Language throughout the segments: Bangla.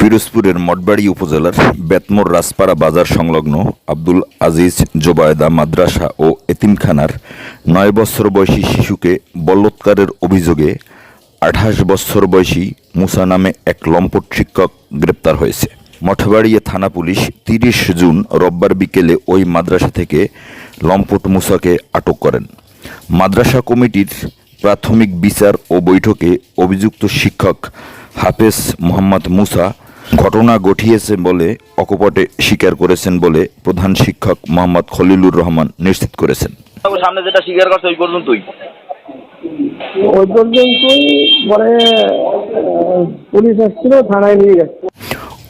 পিরোজপুরের মঠবাড়ি উপজেলার বেতমোর রাজপাড়া বাজার সংলগ্ন আব্দুল আজিজ জোবায়দা মাদ্রাসা ও এতিমখানার নয় বছর বয়সী শিশুকে বলৎকারের অভিযোগে আঠাশ বছর বয়সী মুসা নামে এক লম্পট শিক্ষক গ্রেপ্তার হয়েছে। মঠবাড়িয়া থানা পুলিশ তিরিশ জুন রোববার বিকেলে ওই মাদ্রাসা থেকে লম্পট মুসাকে আটক করেন। মাদ্রাসা কমিটির প্রাথমিক বিচার ও বৈঠকে অভিযুক্ত শিক্ষক হাফেজ মোহাম্মদ মুসা ঘটনা ঘটিয়েছে বলে অকপটে স্বীকার করেছেন বলে প্রধান শিক্ষক মোহাম্মদ খলিলুর রহমান নিশ্চিত করেছেন। সামনে যেটা স্বীকার করছে ওই পর্যন্তই। ওই পর্যন্তই পরে পুলিশ আসছিল থানায় নিয়ে গেছে।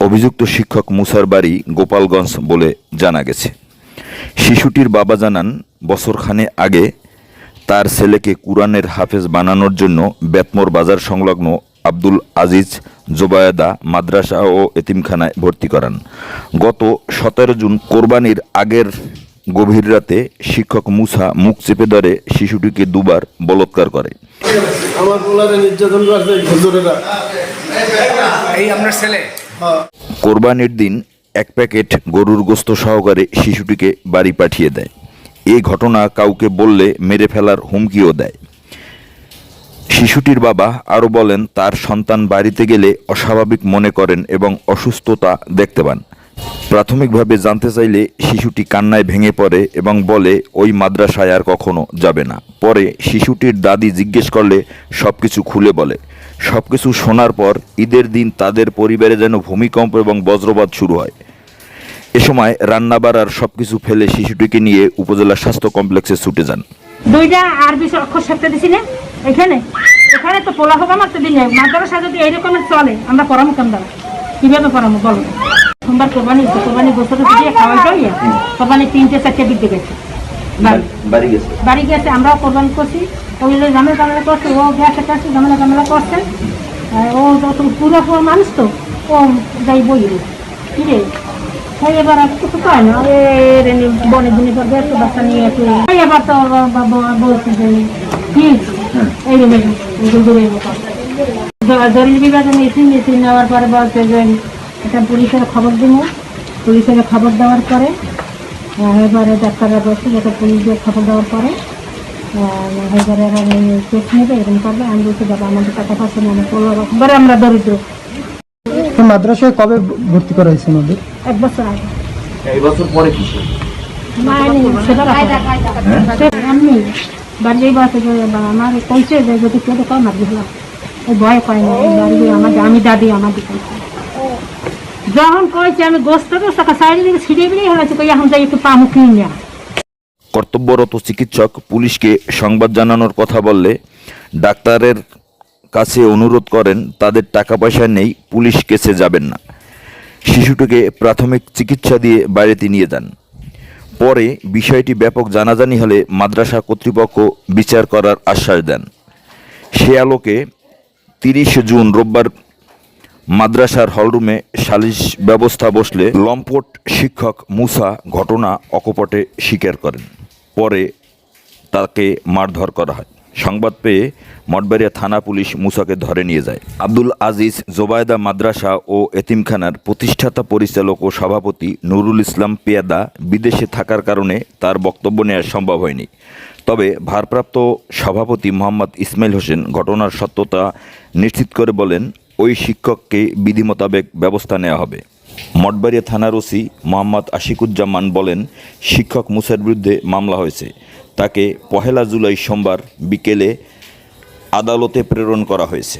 অভিযুক্ত শিক্ষক মুসার বাড়ি গোপালগঞ্জ বলে জানা গেছে। শিশুটির বাবা জানান বছরখানে আগে তার ছেলেকে কুরআনের হাফেজ বানানোর জন্য বেতমোর বাজার সংলগ্ন আব্দুল আজিজ জোবায়দা মাদ্রাসা ও এতিমখানায় ভর্তি করান। গত সতেরো জুন কোরবানির আগের গভীর রাতে শিক্ষক মুসা মুখ চেপে ধরে শিশুটিকে দুবার বলৎকার করে। কোরবানির দিন এক প্যাকেট গরুর গোস্ত সহকারে শিশুটিকে বাড়ি পাঠিয়ে দেয়। এই ঘটনা কাউকে বললে মেরে ফেলার হুমকিও দেয়। শিশুটির বাবা আরও বলেন, তার সন্তান বাড়িতে গেলে অস্বাভাবিক মনে করেন এবং অসুস্থতা দেখতে পান। প্রাথমিকভাবে জানতে চাইলে শিশুটি কান্নায় ভেঙে পড়ে এবং বলে, ওই মাদ্রাসায় আর কখনো যাবে না। পরে শিশুটির দাদি জিজ্ঞেস করলে সব কিছু খুলে বলে। সব কিছু শোনার পর ঈদের দিন তাদের পরিবারে যেন ভূমিকম্প এবং বজ্রপাত শুরু হয়। এ সময় রান্নাবার আর সব কিছু ফেলে শিশুটিকে নিয়ে উপজেলা স্বাস্থ্য কমপ্লেক্সে ছুটে যান। দুইটা আরবি অক্ষর সাথে দিছি না এখানে? এখানে তো পোলা দিন মাদ্রাসা যদি চলে আমরা পড়ামো কেন দাঁড়া কীভাবে পড়ামো বলো। সোমবার কোরবানি কোরবানি দিয়ে খাওয়াই যাই কোরবানি তিনটে চারটে দিতে গেছে বাড়ি গেছে? বাড়ি গেছে আমরাও কোরবানি করছি। ওই যে ঝামেলা ঝামেলা করছে ও গ্যাসে ঝামেলা ঝামেলা করছে। ও যত পুরো পুরো মানুষ তো ও যাই বই রে? কি এবার না। এ রে, নি, বনে বনে পর ব্যস্ত বাচ্চা নিয়ে একটু এবার এই জরুরি মেশিন মেশিন নেওয়ার পরে পুলিশের খবর দিব পুলিশের খবর দেওয়ার পরে এবারে ডাক্তাররা বলছে যেটা পুলিশদের খবর দেওয়ার পরে এবারে কেস নেবে, এরকম করবে। আমি বলছি, বাবা, আমাদের টাকা পাচ্ছে আমরা দরিদ্র মাদ্রাসায় কবে ভর্তি করা হয়েছে ওনাদের এক বছর আগে। এই বছর পরে কিছু মায়ের সেটা আমি বাড়ি বাসে আমার কইছে যে যদি কেউ মার দিলাম ওই ভয় না এই বাড়ি আমার আমি দাদি আমার দিকে যখন কইছে আমি গোস্ত সকাল সাইডে দিকে ছিঁড়ে বেরিয়ে হয়েছে কই এখন যাই একটু পামু কিনে কর্তব্যরত চিকিৎসক পুলিশকে সংবাদ জানানোর কথা বললে ডাক্তারের কাছে অনুরোধ করেন তাদের টাকা পয়সা নেই পুলিশ কেসে যাবেন না। শিশুটিকে প্রাথমিক চিকিৎসা দিয়ে বাড়িতে নিয়ে যান। পরে বিষয়টি ব্যাপক জানাজানি হলে মাদ্রাসা কর্তৃপক্ষ বিচার করার আশ্বাস দেন। সে আলোকে তিরিশ জুন রোববার মাদ্রাসার হলরুমে সালিশ ব্যবস্থা বসলে লম্পট শিক্ষক মুসা ঘটনা অকপটে স্বীকার করেন। পরে তাকে মারধর করা হয়। সংবাদ পেয়ে মঠবাড়িয়া থানা পুলিশ মুসাকে ধরে নিয়ে যায়। আব্দুল আজিজ, জোবায়দা মাদ্রাসা ও এতিমখানার প্রতিষ্ঠাতা পরিচালক ও সভাপতি নুরুল ইসলাম পেয়াদা বিদেশে থাকার কারণে তার বক্তব্য নেওয়া সম্ভব হয়নি। তবে ভারপ্রাপ্ত সভাপতি মোহাম্মদ ইসমাইল হোসেন ঘটনার সত্যতা নিশ্চিত করে বলেন, ওই শিক্ষককে বিধি মোতাবেক ব্যবস্থা নেওয়া হবে। মঠবাড়িয়া থানার ওসি মোহাম্মদ আশিকুজ্জামান বলেন, শিক্ষক মুসার বিরুদ্ধে মামলা হয়েছে। তাকে পহেলা জুলাই সোমবার বিকেলে আদালতে প্রেরণ করা হয়েছে।